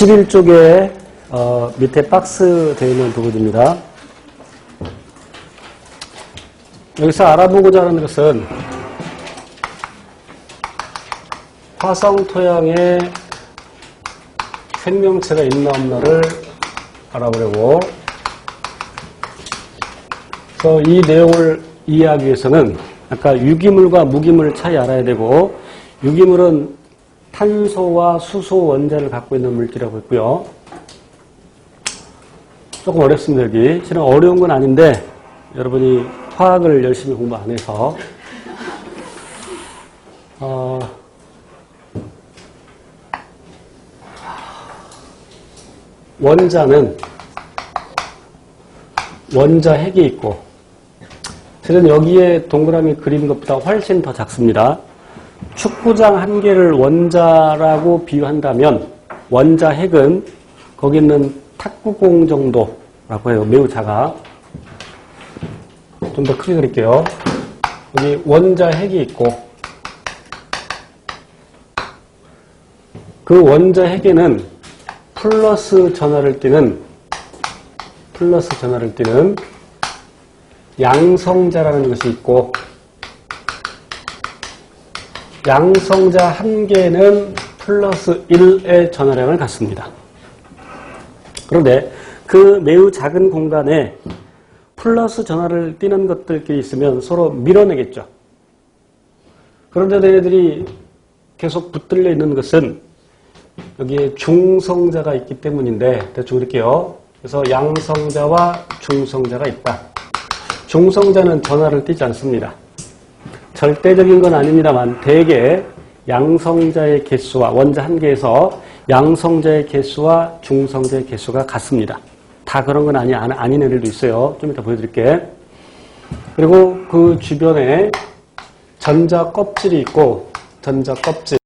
21쪽에 어, 밑에 박스 되어 있는 부분입니다. 여기서 알아보고자 하는 것은 화성 토양에 생명체가 있나 없나를 알아보려고 그래서 이 내용을 이해하기 위해서는 아까 유기물과 무기물 차이 알아야 되고 유기물은 탄소와 수소 원자를 갖고 있는 물질이라고 했고요. 조금 어렵습니다, 여기. 실은 어려운 건 아닌데, 여러분이 화학을 열심히 공부 안 해서, 어, 원자는 원자 핵이 있고, 실은 여기에 동그라미 그린 것보다 훨씬 더 작습니다. 축구장 한 개를 원자라고 비유한다면 원자 핵은 거기 있는 탁구공 정도라고 해요. 매우 작아. 좀 더 크게 그릴게요. 여기 원자 핵이 있고 그 원자 핵에는 플러스 전하를 띠는 플러스 전하를 띠는 양성자라는 것이 있고 양성자 한 개는 플러스 1의 전화량을 갖습니다. 그런데 그 매우 작은 공간에 플러스 전화를 띄는 것들끼리 있으면 서로 밀어내겠죠. 그런데 얘네들이 계속 붙들려 있는 것은 여기에 중성자가 있기 때문인데 대충 이렇게요. 그래서 양성자와 중성자가 있다. 중성자는 전화를 띄지 않습니다. 절대적인 건 아닙니다만 대개 양성자의 개수와 원자 한 개에서 양성자의 개수와 중성자의 개수가 같습니다. 다 그런 건 아니, 아닌 애들도 있어요. 좀 이따 보여드릴게. 그리고 그 주변에 전자 껍질이 있고 전자 껍질